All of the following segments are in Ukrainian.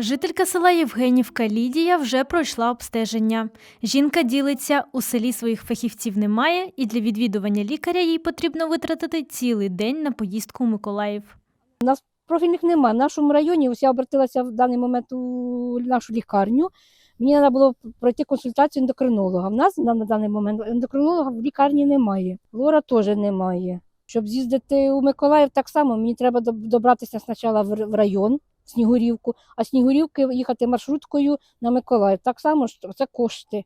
Жителька села Євгенівка Лідія вже пройшла обстеження. Жінка ділиться, у селі своїх фахівців немає, і для відвідування лікаря їй потрібно витратити цілий день на поїздку у Миколаїв. У нас профільних немає. В нашому районі ось я обратилася в даний момент у нашу лікарню. Мені треба було пройти консультацію ендокринолога. В нас на, даний момент ендокринолога в лікарні немає. Лора теж немає. Щоб з'їздити у Миколаїв, так само мені треба добратися спочатку в район, Снігурівку, а Снігурівки їхати маршруткою на Миколаїв. Так само це кошти.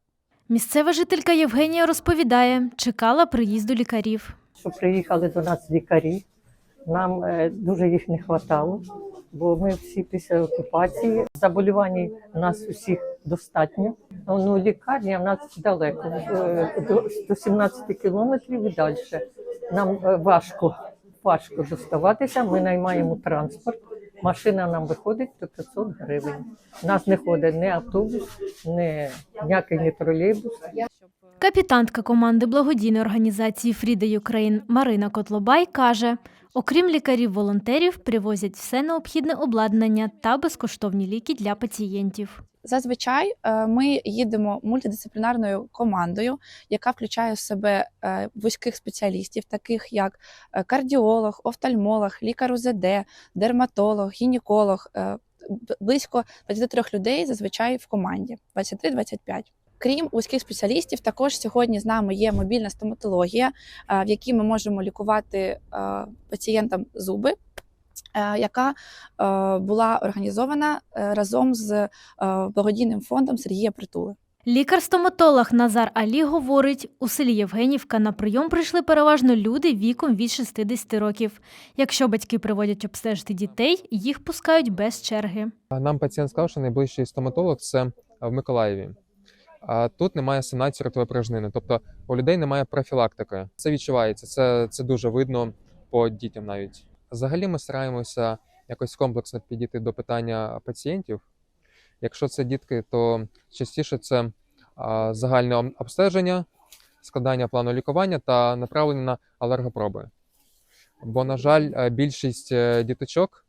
Місцева жителька Євгенія розповідає, чекала приїзду лікарів. що приїхали до нас лікарі. Нам е, дуже їх не вистачало, бо ми всі після окупації. Заболівань у нас усіх достатньо. Ну, лікарня в нас далеко, е, до, до 17 кілометрів і далі. Нам е, важко, важко доставатися. Ми наймаємо транспорт. Машина нам виходить до 500 гривень. У нас не ходить ні автобус, ні ніякий ні тролейбус. Капітантка команди благодійної організації Фріда Юкрейн Марина Котлобай каже: окрім лікарів-волонтерів, привозять все необхідне обладнання та безкоштовні ліки для пацієнтів. Зазвичай е, ми їдемо мультидисциплінарною командою, яка включає в себе е, вузьких спеціалістів, таких як е, кардіолог, офтальмолог, лікар УЗД, дерматолог, гінеколог. Близько 23 людей зазвичай в команді 23-25. Крім вузьких спеціалістів, також сьогодні з нами є мобільна стоматологія, в якій ми можемо лікувати пацієнтам зуби, яка е, була організована е, разом з е, благодійним фондом Сергія Притули. Лікар-стоматолог Назар Алі говорить, у селі Євгенівка на прийом прийшли переважно люди віком від 60 років. Якщо батьки приводять обстежити дітей, їх пускають без черги. Нам пацієнт сказав, що найближчий стоматолог це в Миколаєві. А тут немає санації ротової порожнини, тобто у людей немає профілактики. Це відчувається, це, це дуже видно по дітям навіть. Взагалі ми стараємося якось комплексно підійти до питання пацієнтів. Якщо це дітки, то частіше це загальне обстеження, складання плану лікування та направлення на алергопроби. Бо, на жаль, е, більшість е, діточок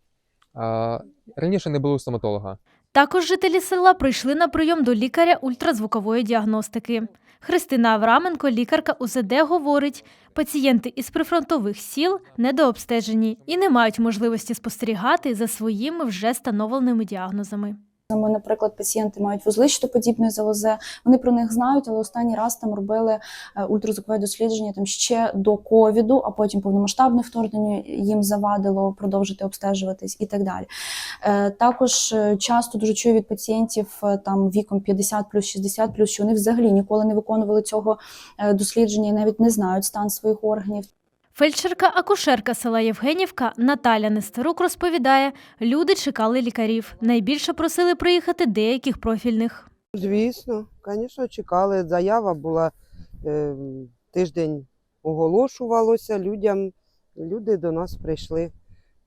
раніше не було у стоматолога. Також жителі села прийшли на прийом до лікаря ультразвукової діагностики. Христина Авраменко, лікарка УЗД, говорить, пацієнти із прифронтових сіл недообстежені і не мають можливості спостерігати за своїми вже встановленими діагнозами. Ми, наприклад, пацієнти мають вузлището-подібної залози. Вони про них знають, але останній раз там робили е, ультразвукове дослідження там ще до ковіду, а потім повномасштабне вторгнення їм завадило продовжити обстежуватись і так далі. Е, Також е, часто дуже чую від пацієнтів там віком 50 плюс 60 плюс, що вони взагалі ніколи не виконували цього дослідження і навіть не знають стан своїх органів. Фельдшерка-акушерка села Євгенівка Наталя Нестерук розповідає, люди чекали лікарів. Найбільше просили приїхати деяких профільних. Звісно, звісно, чекали. Заява була е, тиждень оголошувалося людям. Люди до нас прийшли.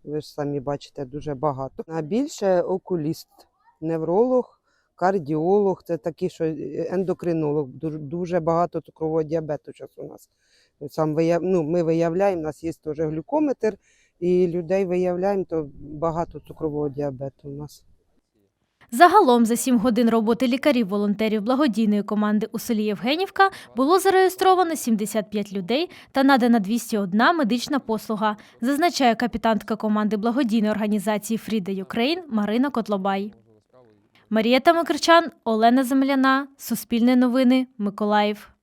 Ви ж самі бачите, дуже багато. А більше окуліст, невролог, кардіолог, це такі, що е, ендокринолог. Дуже, багато цукрового діабету зараз у нас. Сам вияв... ну, ми виявляємо, у нас є теж глюкометр, і людей виявляємо, то багато цукрового діабету у нас. Загалом за сім годин роботи лікарів-волонтерів благодійної команди у селі Євгенівка було зареєстровано 75 людей та надана 201 медична послуга, зазначає капітантка команди благодійної організації Фріда Юкрейн Марина Котлобай. Марія Тамакричан, Олена Земляна, Суспільне новини, Миколаїв.